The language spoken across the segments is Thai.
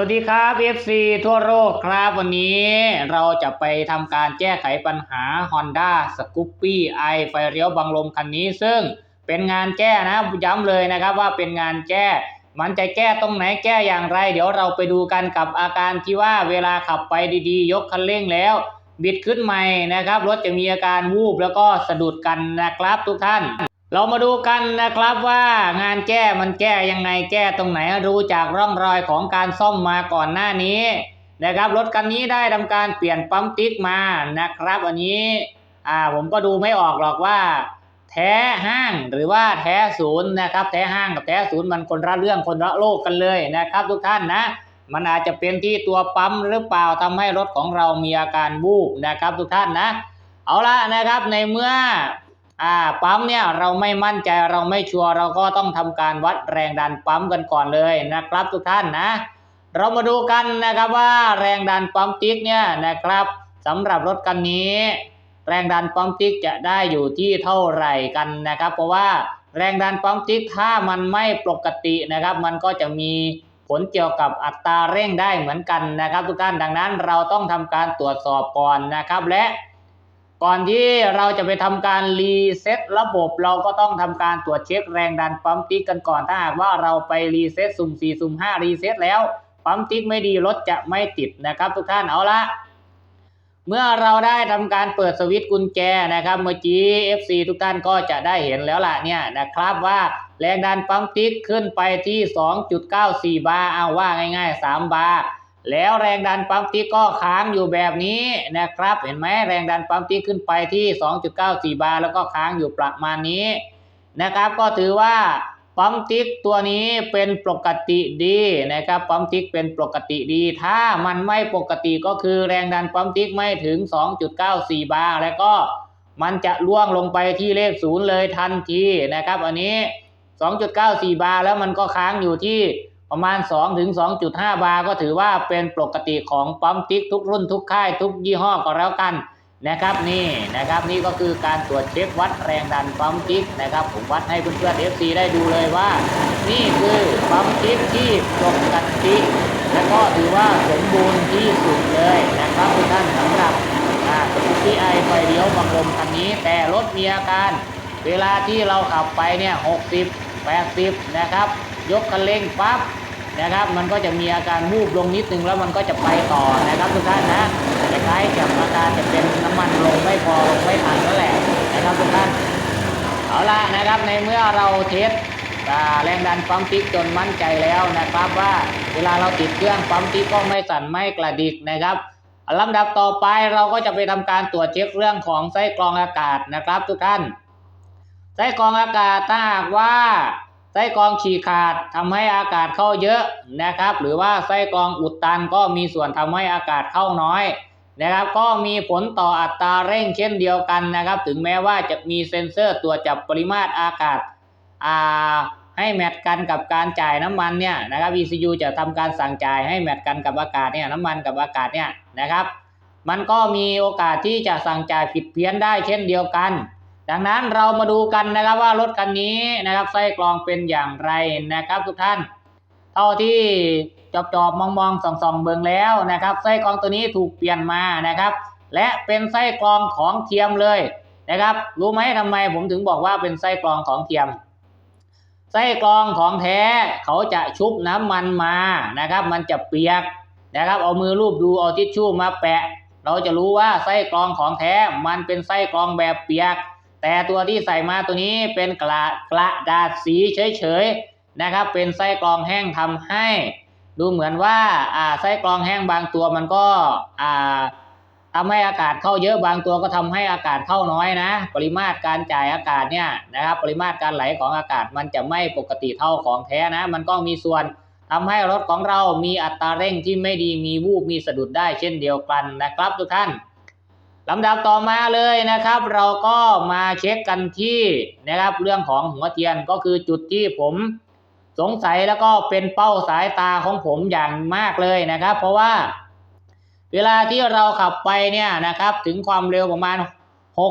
วัสดีครับ FC ทั่วโลกครับวันนี้เราจะไปทำการแก้ไขปัญหา Honda Scoopy i ไฟเลี้ยวบังลมคันนี้ ซึ่งเป็นงานแก้นะย้ำเลยนะครับว่าเป็นงานแก้ มันจะแก้ตรงไหนแก้อย่างไร เดี๋ยวเราไปดูกันกับอาการที่ว่าเวลาขับไปดีๆ ยกคันเร่งแล้ว บิดขึ้นใหม่นะครับ รถจะมีอาการวูบแล้วก็สะดุดกันนะครับทุกท่าน เรามาดูกันนะครับว่างานแก้มันแก้ยังไงแก้ตรงไหนรู้จากร่องรอยของการซ่อมมาก่อนหน้านี้นะครับรถคันนี้ได้ทำการเปลี่ยนปั๊มติ๊กมานะครับอันนี้อ่าผมก็ดูไม่ออกหรอกว่า แท้ห้างหรือว่าแท้ศูนย์นะครับ แท้ห้างกับแท้ศูนย์มันคนละเรื่องคนละโลกกันเลยนะครับ ทุกท่านนะ มันอาจจะเป็นที่ตัวปั๊มหรือเปล่าทำให้รถของเรามีอาการวูบนะครับ ทุกท่านนะ เอาละนะครับในเมื่อ อ่าปั๊มเนี่ยเราไม่มั่นใจเราไม่ชัวร์เราก็ต้องทำการวัดแรงดันปั๊มกันก่อนเลยนะครับทุกท่านนะ เรามาดูกันนะครับว่าแรงดันปั๊มติ๊กเนี่ยนะครับสำหรับรถคันนี้ แรงดันปั๊มติ๊กจะได้อยู่ที่เท่าไหร่กันนะครับ เพราะว่าแรงดันปั๊มติ๊กถ้ามันไม่ปกตินะครับ มันก็จะมีผลเกี่ยวกับอัตราเร่งได้เหมือนกันนะครับ ทุกท่านดังนั้นเราต้องทำการตรวจสอบก่อนนะครับและ ก่อนที่เราจะไปทำการรีเซ็ตระบบเราก็ต้องทำการตรวจเช็คแรงดันปั๊มติ๊กกันก่อนถ้าหากว่าเราไปรีเซ็ตสุ่ม4สุ่ม5รีเซ็ตแล้วปั๊มติ๊กไม่ดีรถจะไม่ติดนะครับทุกท่านเอาละเมื่อเราได้ทำการเปิดสวิตช์กุญแจนะครับเมื่อกี้ FC ทุกท่านก็จะได้เห็นแล้วล่ะเนี่ยนะครับว่าแรงดันปั๊มติ๊กขึ้นไปที่ 2.94 บาร์เอาว่าง่าย ๆ 3 บาร์ แล้วแรงดันปั๊มติ๊กก็ค้างอยู่แบบนี้นะครับ เห็นไหมแรงดันปั๊มติ๊กขึ้นไปที่ 2.94 บาร์แล้วก็ค้างอยู่ประมาณนี้นะครับ ก็ถือว่าปั๊มติ๊กตัวนี้เป็นปกติดีนะครับปั๊มติ๊กเป็นปกติดี ถ้ามันไม่ปกติก็คือแรงดันปั๊มติ๊กไม่ถึง 2.94 บาร์แล้วก็มันจะล่วงลงไปที่เลขศูนย์เลยทันทีนะครับ อันนี้ 2.94 บาร์แล้วมันก็ค้างอยู่ที่ ประมาณ 2 ถึง 2.5 บาร์ก็ถือว่าเป็นปกติของปั๊มติ๊กทุกรุ่นทุกค่ายทุกยี่ห้อก็แล้วกันนะครับนี่นะครับนี่ก็คือการตรวจเช็ควัดแรงดันปั๊มติ๊กนะครับผมวัดให้เพื่อนๆ FC ได้ดูเลยว่า นี่คือปั๊มติ๊กที่ปกติและก็ถือว่าสมบูรณ์ที่สุดเลยนะครับทุกท่านสำหรับอ่าสกูปปี้ไอไฟเลี้ยวบังลมคันนี้ แต่รถมีอาการ เวลาที่เราขับไปเนี่ย60 80นะครับ ยกคันเร่งปั๊บนะครับ มันก็จะมีอาการวูบลงนิดนึงแล้วมันก็จะไปต่อนะครับทุกท่านนะคล้ายๆกับอาการจะเป็นน้ำมันลงไม่พอลงไม่ทันนั่นแหละนะครับทุกท่านเอาละนะครับในเมื่อเราเทสแรงดันปั๊มติ๊กจนมั่นใจแล้วนะครับว่าเวลาเราติดเครื่องปั๊มติ๊กก็ไม่สั่นไม่กระดิกนะครับลำดับต่อไปเราก็จะไปทำการตรวจเช็คเรื่องของไส้กรองอากาศนะครับทุกท่านไส้กรองอากาศถ้าหากว่า ส้กรองฉีกขาดทำให้อากาศเข้าเยอะนะครับ หรือว่าไส้กรองอุดตันก็มีส่วนทำให้อากาศเข้าน้อยนะครับ ก็มีผลต่ออัตราเร่งเช่นเดียวกันนะครับ ถึงแม้ว่าจะมีเซ็นเซอร์ตรวจจับปริมาตรอากาศอ่าให้แมทกันกับการจ่ายน้ำมันเนี่ยนะครับ ECU จะทำการสั่งจ่ายให้แมทกันกับอากาศเนี่ยน้ำมันกับอากาศเนี่ยนะครับ มันก็มีโอกาสที่จะสั่งจ่ายผิดเพี้ยนได้เช่นเดียวกัน ดังนั้นเรามาดูกันนะครับว่ารถคันนี้นะครับไส้กรองเป็นอย่างไรนะครับทุกท่าน เท่าที่จอบจอบมองมองส่องส่องเบิงแล้วนะครับ ไส้กรองตัวนี้ถูกเปลี่ยนมานะครับ และเป็นไส้กรองของเทียมเลยนะครับ รู้ไหมทำไมผมถึงบอกว่าเป็นไส้กรองของเทียม ไส้กรองของแท้เขาจะชุบน้ำมันมานะครับ มันจะเปียกนะครับ เอามือลูบดูเอาทิชชู่มาแปะ เราจะรู้ว่าไส้กรองของแท้มันเป็นไส้กรองแบบเปียก แต่ตัวที่ใส่มาตัวนี้เป็นกระกระดาษสีเฉยๆนะครับ เป็นไส้กรองแห้งทำให้ ดูเหมือนว่าอ่าไส้กรองแห้งบางตัวมันก็อ่าทำให้อากาศเข้าเยอะบางตัวก็ทำให้อากาศเข้าน้อยนะ ปริมาตรการจ่ายอากาศเนี่ยนะครับ ปริมาตรการไหลของอากาศมันจะไม่ปกติเท่าของแท้นะ มันก็มีส่วนทำให้รถของเรามีอัตราเร่งที่ไม่ดีมีวูบมีสะดุดได้เช่นเดียวกันนะครับทุกท่าน ลำดับต่อมาเลยนะครับ เราก็มาเช็คกันที่นะครับ เรื่องของหัวเทียนก็คือจุดที่ผมสงสัยแล้วก็เป็นเป้าสายตาของผมอย่างมากเลยนะครับ เพราะว่า เวลาที่เราขับไปเนี่ยนะครับ ถึงความเร็วประมาณ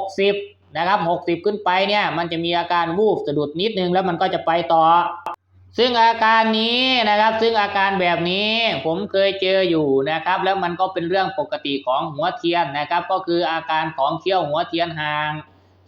60 นะครับ 60 ขึ้นไปเนี่ย มันจะมีอาการวูบสะดุดนิดนึงแล้วมันก็จะไปต่อ ซึ่งอาการนี้นะครับ ซึ่งอาการแบบนี้ผมเคยเจออยู่นะครับ แล้วมันก็เป็นเรื่องปกติของหัวเทียนนะครับ ก็คืออาการของเขี้ยวหัวเทียนห่าง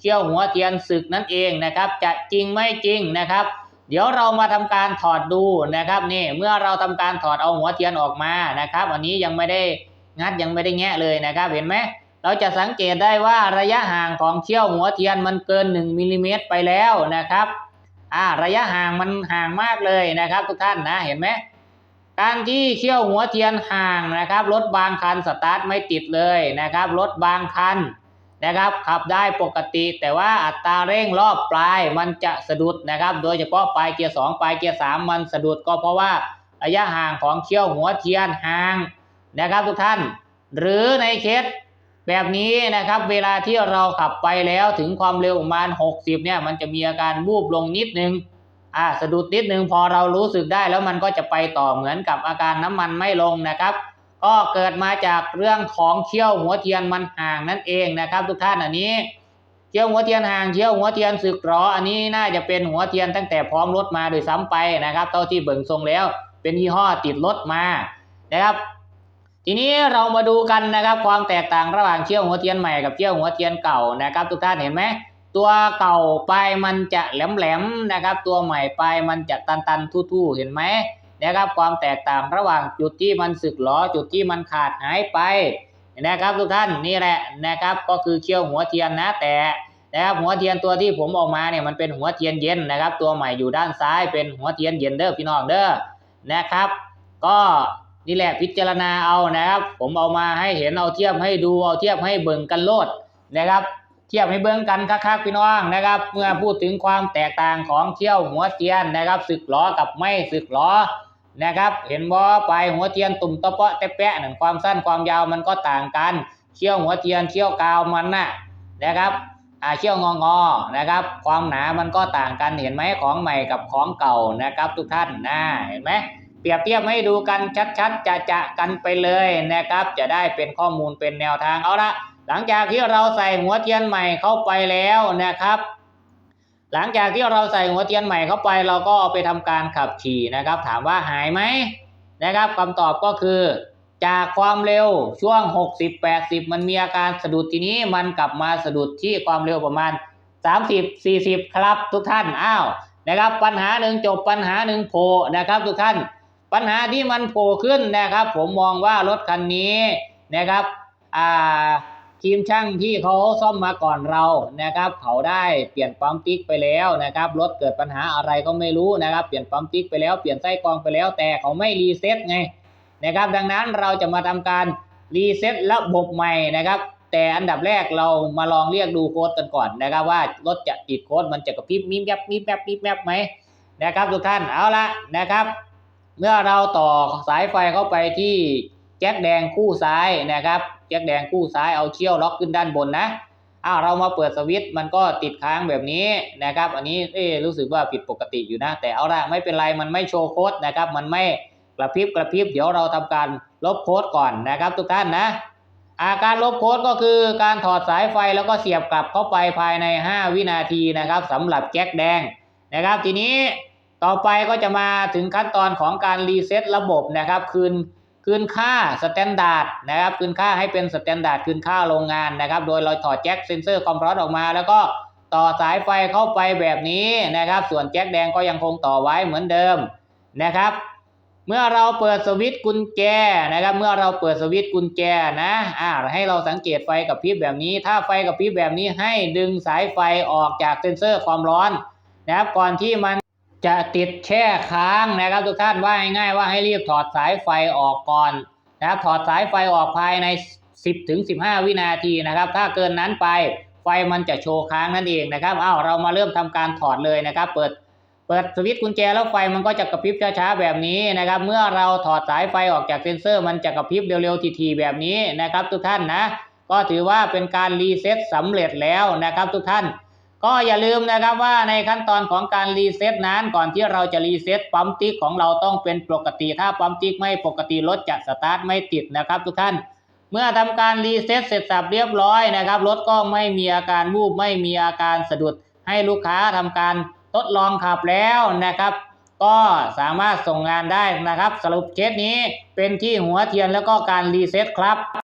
เขี้ยวหัวเทียนศึกนั่นเองนะครับ จะจริงไม่จริงนะครับ เดี๋ยวเรามาทำการถอดดูนะครับนี่เมื่อเราทำการถอดเอาหัวเทียนออกมานะครับ อันนี้ยังไม่ได้งัดยังไม่ได้แงะเลยนะครับ เห็นไหมเราจะสังเกตได้ว่าระยะห่างของเขี้ยวหัวเทียนมันเกิน 1มิลลิเมตรไปแล้วนะครับ อ่าระยะห่างมันห่างมากเลยนะครับ ทุกท่านนะเห็นไหมการที่เขี้ยวหัวเทียนห่างนะครับรถบางคันสตาร์ทไม่ติดเลยนะครับรถบางคันนะครับขับได้ปกติ แต่ว่าอัตราเร่งรอบปลายมันจะสะดุดนะครับ โดยเฉพาะปลายเกียร์สองปลายเกียร์สามมันสะดุดก็เพราะว่าระยะห่างของเขี้ยวหัวเทียนห่างนะครับทุกท่าน หรือในเคส แบบนี้นะครับเวลาที่เราขับไปแล้วถึงความเร็วประมาณ 60 เนี่ย มันจะมีอาการบูบลงนิดนึงอ่าสะดุดนิดนึงพอเรารู้สึกได้แล้วมันก็จะไปต่อเหมือนกับอาการน้ำมันไม่ลงนะครับ ก็เกิดมาจากเรื่องของเขี้ยวหัวเทียนมันห่างนั่นเองนะครับ ทุกท่านอันนี้เขี้ยวหัวเทียนห่างเขี้ยวหัวเทียนสึกหรออันนี้น่าจะเป็นหัวเทียนตั้งแต่พร้อมรถมาโดยซ้ำไปนะครับเท่าที่เบิ่งทรงแล้ว เป็นยี่ห้อติดรถมานะครับ ทีนี้เรามาดูกันนะครับความแตกต่างระหว่างเขี้ยวหัวเทียนใหม่กับเขี้ยวหัวเทียนเก่านะครับ ทุกท่านเห็นไหมตัวเก่าปลายมันจะแหลมๆนะครับ ตัวใหม่ปลายมันจะตันๆทู่ๆเห็นไหมนะครับความแตกต่างระหว่างจุดที่มันสึกหรอจุดที่มันขาดหายไปนะครับทุกท่านนี่แหละนะครับก็คือเขี้ยวหัวเทียนนะแต่นะครับหัวเทียนตัวที่ผมออกมาเนี่ยมันเป็นหัวเทียนเย็นนะครับ ตัวใหม่อยู่ด้านซ้ายเป็นหัวเทียนเย็นเด้อพี่น้องเด้อนะครับ ก็ นี่แหละพิจารณาเอานะครับ ผมเอามาให้เห็นเอาเทียบให้ดูเอาเทียบให้เบิ่งกันโลดนะครับ เทียบให้เบิ่งกันคักๆพี่น้องนะครับ เมื่อพูดถึงความแตกต่างของเที่ยวหัวเทียนนะครับสึกหลอกับไม่สึกหลอนะครับ เห็นบ่ปลายหัวเทียนตุ่มตะเปาะแตะแปะนั่นความสั้นความยาวมันก็ต่างกันเขี้ยวหัวเทียนเขี้ยวกาวมันน่ะนะครับอาเขี้ยวงองอนะครับ ความหนามันก็ต่างกันเห็นไหมของใหม่กับของเก่านะครับ ทุกท่านนะเห็นไหม เปรียบเทียบให้ดูกันชัดๆจะจะกันไปเลยนะครับ จะได้เป็นข้อมูลเป็นแนวทางเอาละหลังจากที่เราใส่หัวเทียนใหม่เข้าไปแล้วนะครับ หลังจากที่เราใส่หัวเทียนใหม่เข้าไป เราก็เอาไปทำการขับขี่นะครับ ถามว่าหายไหมนะครับคำตอบก็คือ จากความเร็วช่วง 60-80 มันมีอาการสะดุดทีนี้มันกลับมาสะดุดที่ความเร็วประมาณ 30-40 ครับทุกท่านอ้าวนะครับ ปัญหาหนึ่งจบปัญหาหนึ่งโผล่นะครับทุกท่าน ปัญหาที่มันโผล่ขึ้นนะครับ ผมมองว่ารถคันนี้นะครับอ่าทีมช่างที่เขาซ่อมมาก่อนเรานะครับ เขาได้เปลี่ยนปั๊มติ๊กไปแล้วนะครับรถเกิดปัญหาอะไรก็ไม่รู้นะครับ เปลี่ยนปั๊มติ๊กไปแล้วเปลี่ยนไส้กรองไปแล้ว แต่เขาไม่รีเซ็ตไงนะครับ ดังนั้นเราจะมาทำการรีเซ็ตระบบใหม่นะครับ แต่อันดับแรกเรามาลองเรียกดูโค้ดกันก่อนนะครับ ว่ารถจะติดโค้ดมันจะกระพริบมีแมบมีแมบมีแมบไหมนะครับทุกท่านเอาละนะครับ เมื่อเราต่อสายไฟเข้าไปที่แจ็คแดงคู่ซ้ายนะครับแจ็คแดงคู่ซ้ายเอาเชี่ยวล็อกขึ้นด้านบนนะอ้าวเรามาเปิดสวิตช์มันก็ติดค้างแบบนี้นะครับ อันนี้เอ๊รู้สึกว่าผิดปกติอยู่นะ แต่เอาละไม่เป็นไรมันไม่โชว์โค้ดนะครับ มันไม่กระพริบกระพริบเดี๋ยวเราทำการลบโค้ดก่อนนะครับ ทุกท่านนะอาการลบโค้ดก็คือการถอดสายไฟแล้วก็เสียบกลับเข้าไปภายใน 5 วินาทีนะครับสำหรับแจ็คแดงนะครับ ทีนี้ ต่อไปก็จะมาถึงขั้นตอนของการรีเซ็ตระบบนะครับ คืนคืนค่าสแตนดาร์ดนะครับ คืนค่าให้เป็นสแตนดาร์ดคืนค่าโรงงานนะครับ โดยเราถอดแจ็คเซนเซอร์ความร้อนออกมา แล้วก็ต่อสายไฟเข้าไปแบบนี้นะครับ ส่วนแจ็คแดงก็ยังคงต่อไว้เหมือนเดิมนะครับ เมื่อเราเปิดสวิตช์กุญแจนะครับ เมื่อเราเปิดสวิตช์กุญแจนะอ่าให้เราสังเกตไฟกับพริบแบบนี้ ถ้าไฟกับพริบแบบนี้ให้ดึงสายไฟออกจากเซนเซอร์ความร้อนนะครับ ก่อนที่มัน จะติดแช่ค้างนะครับ ทุกท่านว่าง่ายๆว่าให้รีบถอดสายไฟออกก่อนนะครับถอดสายไฟออกภายใน 10ถึง15 วินาทีนะครับ ถ้าเกินนั้นไปไฟมันจะโชว์ค้างนั่นเองนะครับอ้าวเรามาเริ่มทำการถอดเลยนะครับ เปิดเปิดสวิตช์กุญแจแล้วไฟมันก็จะกระพริบช้าๆแบบนี้นะครับ เมื่อเราถอดสายไฟออกจากเซ็นเซอร์มันจะกระพริบเร็วๆทีๆแบบนี้นะครับ ทุกท่านนะ ก็ถือว่าเป็นการรีเซ็ตสำเร็จแล้วนะครับ ทุกท่าน ก็อย่าลืมนะครับว่าในขั้นตอนของการรีเซ็ตนั้นก่อนที่เราจะรีเซ็ตปั๊มติ๊กของเราต้องเป็นปกติ ถ้าปั๊มติ๊กไม่ปกติรถจะสตาร์ทไม่ติดนะครับทุกท่าน เมื่อทำการรีเซ็ตเสร็จสับเรียบร้อยนะครับรถก็ไม่มีอาการวูบไม่มีอาการสะดุด ให้ลูกค้าทำการทดลองขับแล้วนะครับ ก็สามารถส่งงานได้นะครับ สรุปเคสนี้เป็นที่หัวเทียนแล้วก็การรีเซ็ตครับ